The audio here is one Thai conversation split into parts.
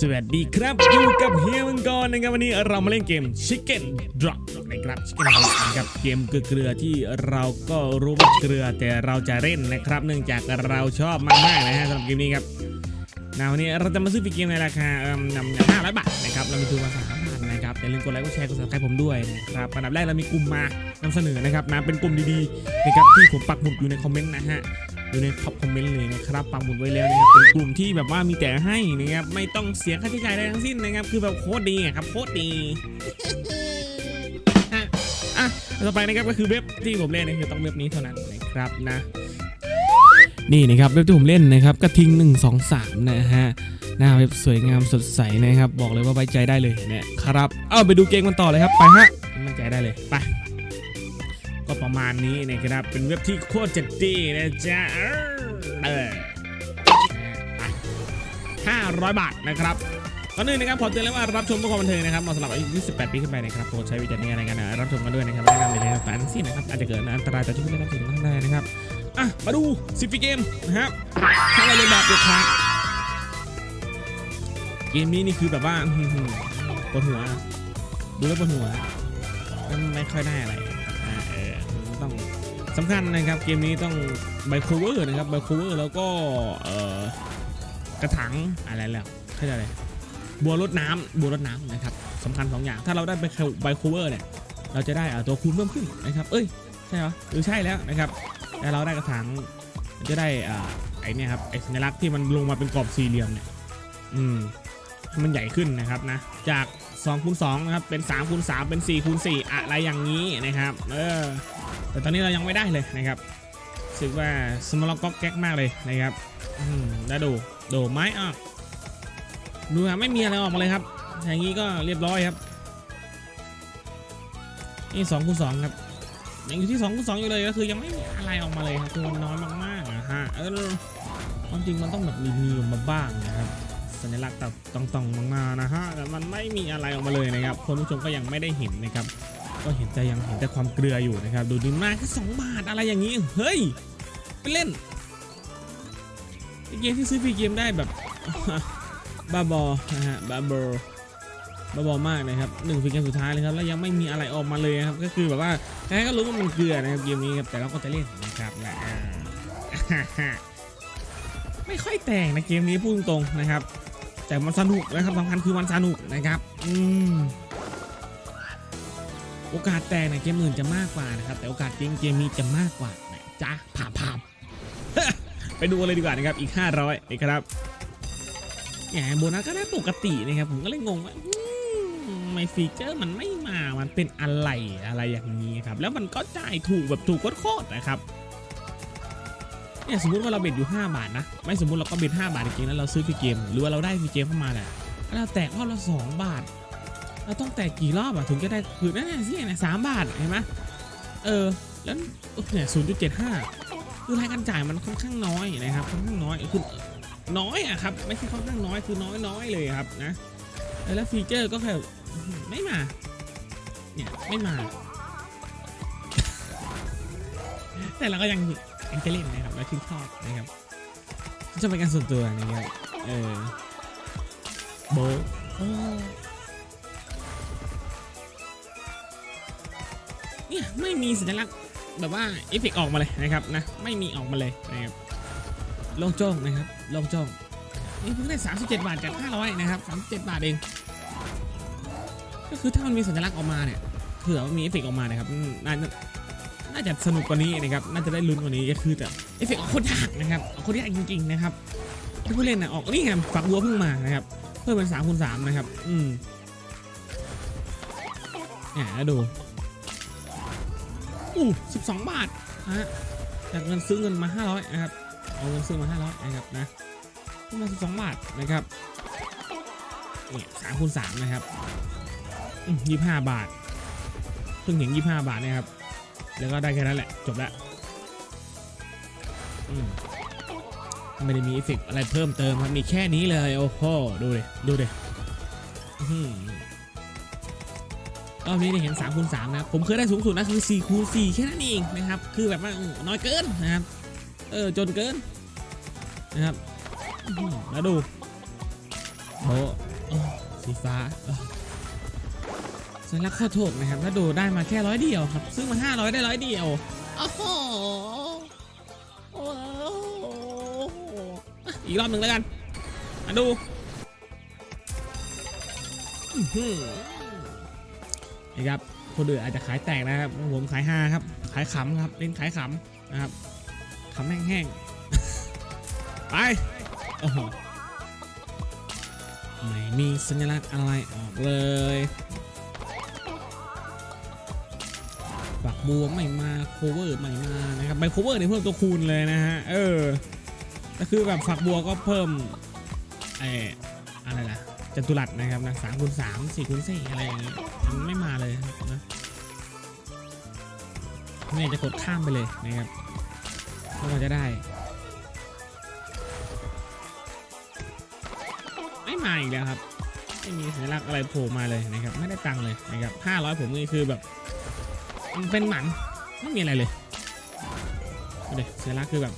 สวัสดีครับ อยู่กับเฮียมังกรนะครับวันนี้เรามาเล่นเกม Chicken Drop นะครับ Chicken Drop นะครับเกมเกลือที่เราก็รู้ว่าเกลือแต่เราจะเล่นนะครับ เนื่องจากเราชอบมากๆนะฮะสำหรับเกมนี้ครับนะวันนี้เราจะมาซื้อฟีเกมในราคาเอิ่มห้าร้อยบาทนะครับเรามีทุนมาสามพันนะครับอย่าลืมกดไลค์กดแชร์กด subscribe ผมด้วยนะครับอันดับแรกเรามีกลุ่มมานำเสนอนะครับนะเป็นกลุ่มดีๆนะครับที่ผมปักหมุดอยู่ในคอมเมนต์นะฮะ อยู่ในท็อปคอมเมนต์เลยนะครับปังหมุดไว้แล้วนะครับเป็นกลุ่มที่แบบว่ามีแต่ให้นะครับไม่ต้องเสียค่าใช้จ่ายใดทั้งสิ้นนะครับคือแบบโคตรดีอะครับโคตรดีอะอะต่อไปนะครับก็คือเว็บที่ผมเล่นนะคือต้องเว็บนี้เท่านั้นนะครับนะ นี่นะครับเว็บที่ผมเล่นนะครับกระทิง 1 2 3 นะฮะหน้าเว็บสวยงามสดใสนะครับ บอกเลยว่าไว้ใจได้เลยเนี่ยครับ เอาไปดูเกมกันต่อเลยครับ ไปฮะมั่นใจได้เลยไป ประมาณนี้นะครับ เป็นเว็บที่โคตรจะดีนะจ๊ะเออห้าร้อยบาทนะครับก่อนอื่นนะครับขอเตือนเลยว่ารับชมเพื่อความบันเทิงนะครับเหมาะสำหรับอายุ18ปีขึ้นไปนะครับโปรดใช้วิจารณญาณในการรับชมกันด้วยนะครับไม่แนะนำเลยนะแต่อันสิ้นนะครับอาจจะเกิดอันตรายต่อชีวิตและทรัพย์สินท่านได้นะครับอะมาดูซิฟีเกมนะครับถ้าเราเล่นแบบเด็ดขาดเกมนี้นี่คือแบบว่าหือปวดหัวดูแล้วปวดหัวมันไม่ค่อยได้อะไร ต้องสำคัญนะครับเกมนี้ต้องไบโคเวอร์นะครับไบโคเวอร์แล้วก็เออกระถางอะไรแล้วเข้าใจเลยบัวรดน้ำบัวรดน้ำนะครับสำคัญสองอย่าง ถ้าเราได้ไบโคเวอร์เนี่ยเราจะได้อ่าตัวคูณเพิ่มขึ้นนะครับ เอ้ยใช่เหรอหรือใช่แล้วนะครับแต่เราได้กระถางจะได้อ่าไอเนี่ยครับไอสัญลักษณ์ที่มันลงมาเป็นกรอบสี่เหลี่ยมเนี่ยอืมมันใหญ่ขึ้นนะครับนะ จาก 2คูณ2นะครับ เป็น3คูณ3เป็น4คูณ4อะไรอย่างนี้นะครับ เออ แต่ตอนนี้เรายังไม่ได้เลยนะครับรู้สึกว่าสมอลก็แก๊กมากเลยนะครับอืมแล้วดูดูไม้ออกดูครับไม่มีอะไรออกมาเลยครับ อย่างนี้ก็เรียบร้อยครับ นี่สองคูณสองครับยังอยู่ที่สองคูณสองอยู่เลยก็คือยังไม่มีอะไรออกมาเลยครับคือมันน้อยมากๆอะฮะ เออความจริงมันต้องแบบมีมีออกมาบ้างนะครับ สัญลักษณ์ต้องต้องต้องมานะฮะแต่มันไม่มีอะไรออกมาเลยนะครับคนผู้ชมก็ยังไม่ได้เห็นนะครับ ก็เห็นแต่ยังเห็นแต่ความเกลืออยู่นะครับ ดูดีมากแค่สองบาทอะไรอย่างนี้ เฮ้ย ไปเล่นเกมที่ซื้อฟรีเกมได้แบบบ้าบอนะฮะบ้าบอบ้าบอมากนะครับหนึ่งฟรีเกมสุดท้ายเลยครับแล้วยังไม่มีอะไรออกมาเลยครับก็คือแบบว่าใครก็รู้ว่ามันเกลือนะครับเกมนี้ครับแต่เราก็จะเล่นนะครับแหละไม่ค่อยแต่งนะเกมนี้พูดตรงนะครับ แต่มันสนุกนะครับสำคัญคือมันสนุกนะครับ อืมโอกาสแตกในเกมอื่นจะมากกว่านะครับ แต่โอกาสจริงเกมนี้จะมากกว่านะจ้าผ่าผ่าไปดูเลยดีกว่านะครับอีก 500นะครับแหมโบนัสก็ได้ปกตินะครับ ผมก็เลยงงว่าอืมไม่ฟีเจอร์มันไม่มามันเป็นอะไรอะไรอย่างนี้ครับ แล้วมันก็จ่ายถูกแบบถูกโคตรๆนะครับ เนี่ยสมมติว่าเราเบ็ดอยู่ 5 บาทนะ ไม่สมมติเราก็เบ็ด5บาทจริงๆแล้วเราซื้อฟรีเกม หรือว่าเราได้ฟรีเกมเข้ามาแหละเราแตกรอบละ2บาท เราต้องแตกกี่รอบอะถึงจะได้คือนั่นน่ะสิเนี่ยสามบาทเห็นไหมเออแล้วเนี่ยศูนย์จุดเจ็ดห้าคือรายการจ่ายมันค่อนข้างน้อยนะครับค่อนข้างน้อยคือน้อยอะครับไม่ใช่ค่อนข้างน้อยคือน้อยน้อยเลยครับนะแล้วฟีเจอร์ก็แค่ไม่มาเนี่ยไม่มา แต่เราก็ยัง ยังจะเล่นนะครับและชื่นชอบนะครับชอบเป็นการส่วนตัวนะครับเออโบโเนี่ยไม่มีสัญลักษณ์แบบว่าเอฟเฟกออกมาเลยนะครับนะไม่มีออกมาเลยนะครับโลงจ้องนะครับโลงจ้องนี่เพิ่งได้ 37 บาทจาก 500 นะครับ 37 บาทเอง ก็คือถ้ามันมีสัญลักษณ์ออกมาเนี่ยคือแบบว่ามีเอฟเฟกออกมานะครับน่าาจะสนุกกว่านี้นะครับ น่าจะได้ลุ้นกว่านี้ก็คือแต่เอฟเฟกต์ออกโคตรยากนะครับออกโคตรยากจริงๆนะครับที่ผู้เล่นนะออกนี่ไงฝักบัวเพิ่งมานะครับ เพิ่มเป็น3คูณ3นะครับ อืมเนี่ยแล้วดูอู้12บสองบาทฮะจากเงินซื้อเงินมา500นะครับ เอาเงินซื้อมา500นะครับนะขึ้นมา12บสองบาทนะครับนี่สามคูณสามนะครับยี่ห้าบาทเพิ่งเห็น25บาทนะครับ แล้วก็ได้แค่นั้นแหละ จบแล้วไม่ได้มีอฟเฟกอะไรเพิ่มเติมครับมีแค่นี้เลย โอ้โหดูเดิดูดิอื้อหือรอบนี้ได้เห็น3คูณ3นะครับผมเคยได้สูงสุดนะคือ4คูณ4แค่นั้นเองนะครับ คือแบบว่าน้อยเกินนะครับ เออ จนเกินนะครับแล้วดูโอ้สีฟ้า สัญลักษณ์ข้อโทษนะครับถ้าดูได้มาแค่ร้อยเดียวครับ ซึ่งมาห้าร้อยได้ร้อยเดียวโอ้โหโอ้โหอะอีกรอบหนึ่งแล้วกันมาดูอื้อหือนี่ครับคนอื่นอาจจะขายแตกนะครับผมขายห้าครับ ขายขำครับเล่นขายขำนะครับขำแห้งๆไปโอ้โหไม่มีสัญลักษณ์อะไรออกเลย บัวไม่มาโคเวอร์ไม่มานะครับใบโคเวอร์เนี่ยเพิ่มตัวคูณเลยนะฮะเออก็คือแบบฝักบัวก็เพิ่มไอ้อะไรล่ะจัตุรัสนะครับนะสามคูณสามสี่คูณสี่อะไรอย่างงี้มันไม่มาเลยนะไม่ยจะกดข้ามไปเลยนะครับก็ว่าจะได้ไม่มาอีกแล้วครับไม่มีสัญลักษณ์อะไรโผล่มาเลยนะครับไม่ได้ตังค์เลยนะครับห้าร้อยผมนี่คือแบบ มันเป็นหมันไม่มีอะไรเลยดูดิสัญลักคือแบบ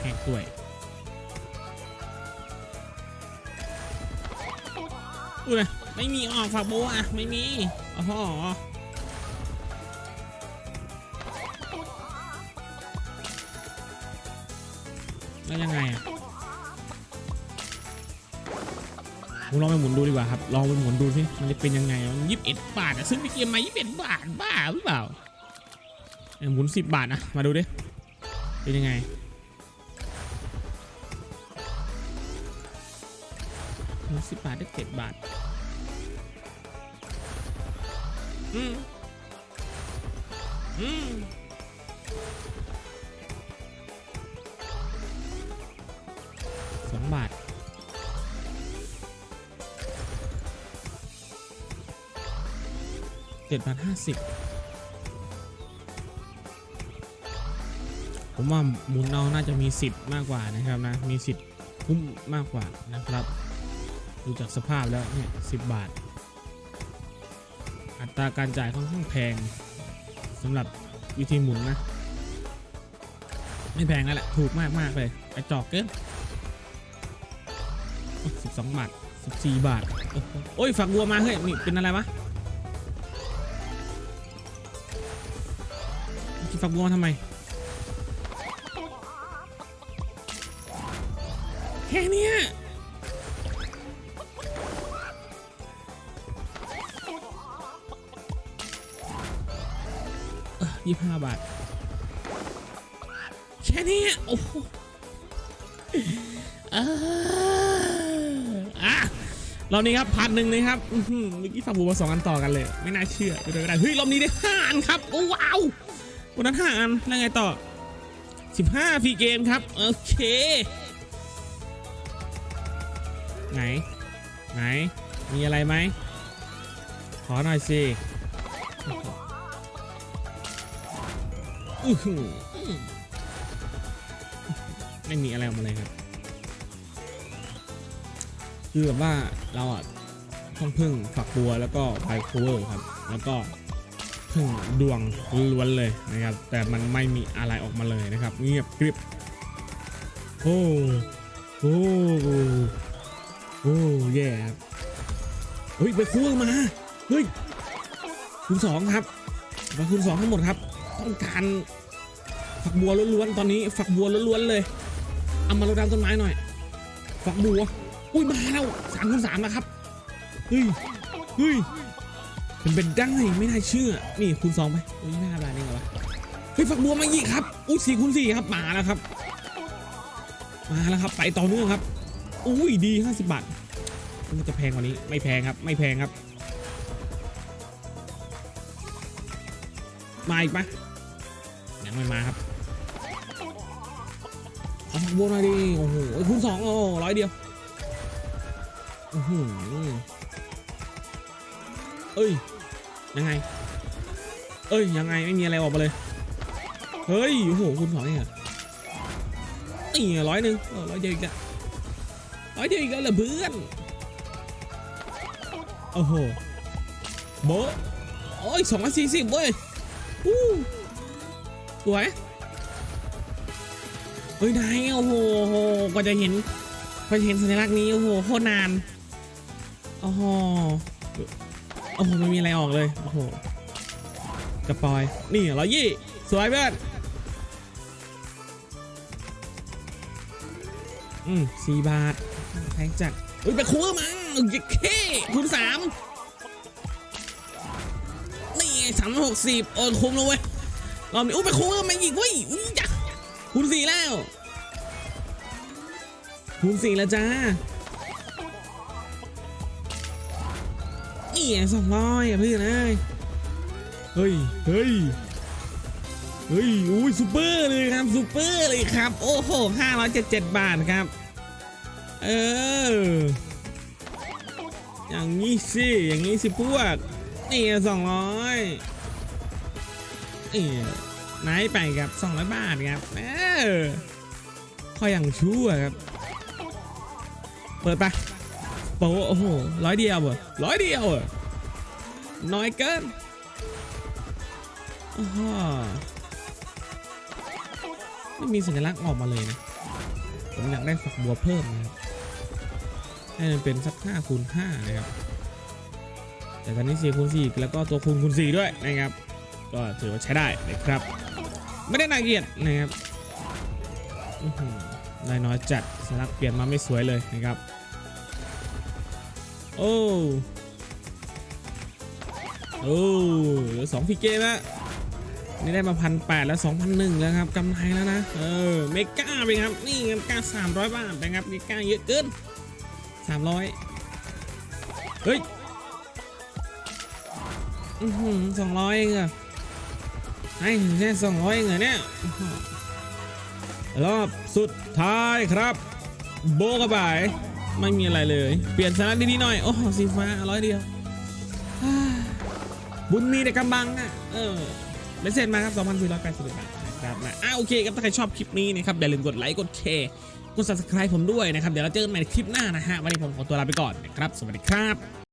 แหกกล้วยดูเลยไม่มีออกฝักบัวอะไม่มีอ๋อแล้วยังไงอะ ผมลองไปหมุนดูดีกว่าครับ ลองไปหมุนดูสิมันจะเป็นยังไงมันยี่สิบเอ็ดบาทอะซึ่งในเกมมายี่สิบเอ็ดบาทบ้าหรือเปล่าหมุนสิบบาทนะมาดูดิ เป็นยังไง หมุนสิบบาทได้เจ็ดบาท อืม อืมสองบาท เจ็ดพันห้าสิบผมว่าหมุนเอาน่าจะมีสิทธิ์มากกว่านะครับนะ มีสิทธิ์คุ้มมากกว่านะครับ ดูจากสภาพแล้วเนี่ยสิบบาท อัตราการจ่ายค่อนข้างแพงสำหรับวิธีหมุนนะ ไม่แพงแล้วแหละถูกมากมากเลยกระจอกเกินสิบสองบาทสิบสี่บาท โอ้โหโอ้ยฝักบัวมาเฮ้ยนี่เป็นอะไรวะ กินฝักบัวมาทำไมแค่นี้ยี่ห้าบาท แค่นี้โอ้โหอออะรอบนี้ครับพันหนึ่งเลยครับเมื่อกี้ฝักบัวมาสองอันต่อกันเลย ไม่น่าเชื่อไปเลยก็ได้เฮ้ยรอบนี้ได้ห้าอันครับ โอ้ว้าว วันนั้นห้าอันแล้วไงต่อ 15ฟรีเกมครับ โอเค ไหน ไหน มีอะไรไหม ขอหน่อยสิไม่มีอะไรออกมาเลยครับ คือแบบว่าเราอะต้องพึ่งฝักบัวแล้วก็ไพโคเวอร์ครับ แล้วก็ ดวงล้วนเลยนะครับ แต่มันไม่มีอะไรออกมาเลยนะครับ เงียบกริบโอ้โอ้โอ้แย่ครับเฮ้ยไปคู่มาเฮ้ยคูณสองครับมาคูณสองทั้งหมดครับต้องการฝักบัวล้วนๆตอนนี้ฝักบัวล้วนๆเลยเอามาลดน้ำต้นไม้หน่อย ฝักบัว อุ้ยมาแล้วสามคูณสามนะครับเฮ้ยเฮ้ย เป็นเป็นได้ไม่น่าเชื่อ นี่คูณสองไปอุ้ยห้าบาทเองเหรอวะเฮ้ยฝักบัวมาอีกครับอุ้ยสี่คูณสี่ครับมาแล้วครับ มาแล้วครับไปต่อเนื่องครับ อุ้ยดีห้าสิบบาทมันจะแพงกว่านี้ไม่แพงครับ ไม่แพงครับ มาอีกปะยังไม่มาครับเอาฝักบัวหน่อยดิโอ้โหคูณสองโอ้ร้อยเดียวอือหือเอ้ย ยังไง เอ้ยยังไงไม่มีอะไรออกมาเลย เฮ้ยโอ้โหคุณสองเนี่ยนี่ร้อยหนึ่งร้อยเดียวอีกอะร้อยเดียวอีกแล้วเหรอเพื่อนโอ้โหโบโอ้ยสองร้อยสี่สิบเว้ยอู้สวยเฮ้ยนายโอ้โหโอ้โหกว่าจะเห็นกว่าจะเห็นสัญลักษณ์นี้โอ้โหโคตรนานโอ้โห โอ้โหไม่มีอะไรออกเลยโอ้โหกระปอย นี่ร้อยยี่สวยเพื่อนอืมสี่บาทแพงจัดอุ้ยไปคุ้มมั้งยิ่เคคูณสามนี่สามหกสิบโอ้ยคุ้มเลยเว้ยรอบนี้อุ้ยไปคุ้มมาอีกเว้ยอุ้ยจ้ะคูณสี่แล้วคูณสี่แล้วจ้า สองร้อยอะพี่นะเฮ้ยเฮ้ยเฮ้ยอุ้ยซูเปอร์เลยครับซูเปอร์เลยครับ โอ้โหห้าร้อยเจ็ดเจ็ดบาทครับ เออ อย่างนี้สิอย่างนี้สิพวกนี่สองร้อยนี่ไหนไปครับสองร้อยบาทครับเออพอยอย่างชั่วครับ เปิดปะโปะโอ้โหร้อยเดียวเหรอร้อยเดียวเหรอ น้อยเกินอ้อไม่มีสัญลักษณ์ออกมาเลยนะ ผมอยากได้ฝักบัวเพิ่มนะครับ ให้มันเป็นสัก5คูณ5นะครับ แต่ตอนนี้4คูณ4แล้วก็ตัวคูณคูณ4ด้วยนะครับ ก็ถือว่าใช้ได้นะครับ ไม่ได้น่าเกลียดนะครับอื้อหือได้น้อยจัดสัญลักษณ์เปลี่ยนมาไม่สวยเลยนะครับ โอ้ โอ้เหลือสองพีเกมแล้วนี่ได้มาพันแปดแล้วสองพันหนึ่งแล้วครับกำไรแล้วนะเออเมกาไปครับนี่เมกาสามร้อยบาทนะครับเมกาเยอะเกินสามร้อยเฮ้ยสองร้อยเองเหรอให้แค่สองร้อยเองเหรอเนี่ยรอบสุดท้ายครับ โบกระบายไม่มีอะไรเลย เปลี่ยนสาระดีๆหน่อย โอ้สีฟ้าร้อยเดียว บุญมีแต่กำบังอะเออเมสเซ็นมาครับ 2,480 บาทนะครับนะอะโอเคครับถ้าใครชอบคลิปนี้นะครับอย่าลืมกดไลค์กดแชร์กด subscribe ผมด้วยนะครับ เดี๋ยวเราเจอกันใหม่ในคลิปหน้านะฮะ วันนี้ผมขอตัวลาไปก่อนนะครับ สวัสดีครับ